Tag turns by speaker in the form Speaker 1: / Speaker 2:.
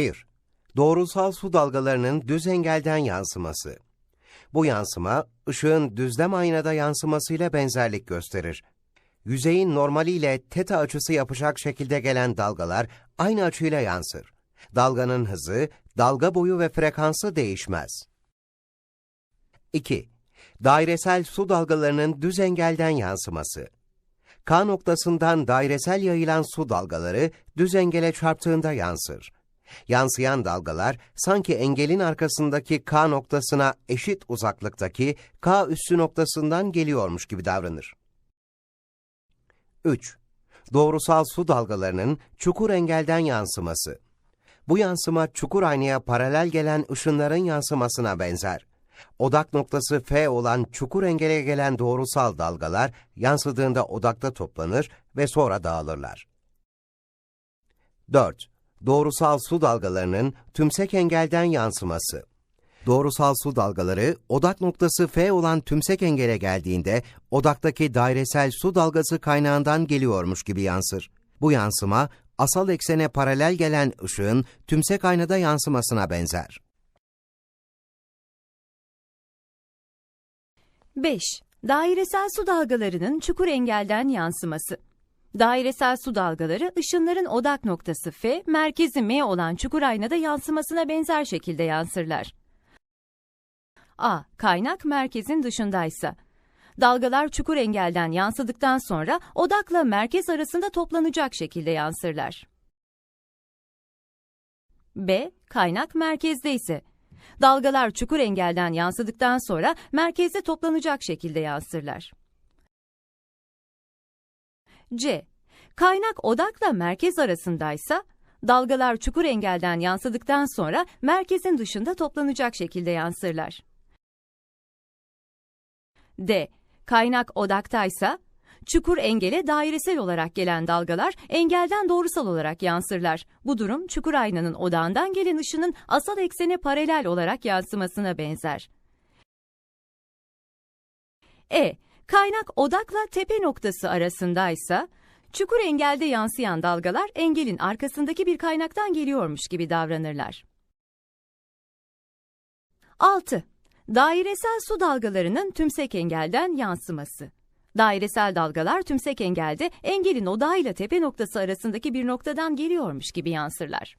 Speaker 1: 1. Doğrusal su dalgalarının düz engelden yansıması. Bu yansıma, ışığın düzlem aynada yansımasıyla benzerlik gösterir. Yüzeyin normaliyle teta açısı yapacak şekilde gelen dalgalar aynı açıyla yansır. Dalganın hızı, dalga boyu ve frekansı değişmez. 2. Dairesel su dalgalarının düz engelden yansıması. K noktasından dairesel yayılan su dalgaları düz engele çarptığında yansır. Yansıyan dalgalar sanki engelin arkasındaki K noktasına eşit uzaklıktaki K üssü noktasından geliyormuş gibi davranır. 3. Doğrusal su dalgalarının çukur engelden yansıması. Bu yansıma çukur aynaya paralel gelen ışınların yansımasına benzer. Odak noktası F olan çukur engele gelen doğrusal dalgalar yansıdığında odakta toplanır ve sonra dağılırlar. 4. Doğrusal su dalgalarının tümsek engelden yansıması. Doğrusal su dalgaları odak noktası F olan tümsek engele geldiğinde odaktaki dairesel su dalgası kaynağından geliyormuş gibi yansır. Bu yansıma asal eksene paralel gelen ışığın tümsek aynada yansımasına benzer.
Speaker 2: 5. Dairesel su dalgalarının çukur engelden yansıması. Dairesel su dalgaları ışınların odak noktası F, merkezi M olan çukur aynada yansımasına benzer şekilde yansırlar. A. Kaynak merkezin dışındaysa. Dalgalar çukur engelden yansıdıktan sonra odakla merkez arasında toplanacak şekilde yansırlar. B. Kaynak merkezde ise. Dalgalar çukur engelden yansıdıktan sonra merkezde toplanacak şekilde yansırlar. C. Kaynak odakla merkez arasındaysa, dalgalar çukur engelden yansıdıktan sonra merkezin dışında toplanacak şekilde yansırlar. D. Kaynak odaktaysa, çukur engele dairesel olarak gelen dalgalar engelden doğrusal olarak yansırlar. Bu durum çukur aynanın odağından gelen ışının asal eksene paralel olarak yansımasına benzer. E. Kaynak odakla tepe noktası arasındaysa, çukur engelde yansıyan dalgalar engelin arkasındaki bir kaynaktan geliyormuş gibi davranırlar. 6. Dairesel su dalgalarının tümsek engelden yansıması. Dairesel dalgalar tümsek engelde engelin odağıyla tepe noktası arasındaki bir noktadan geliyormuş gibi yansırlar.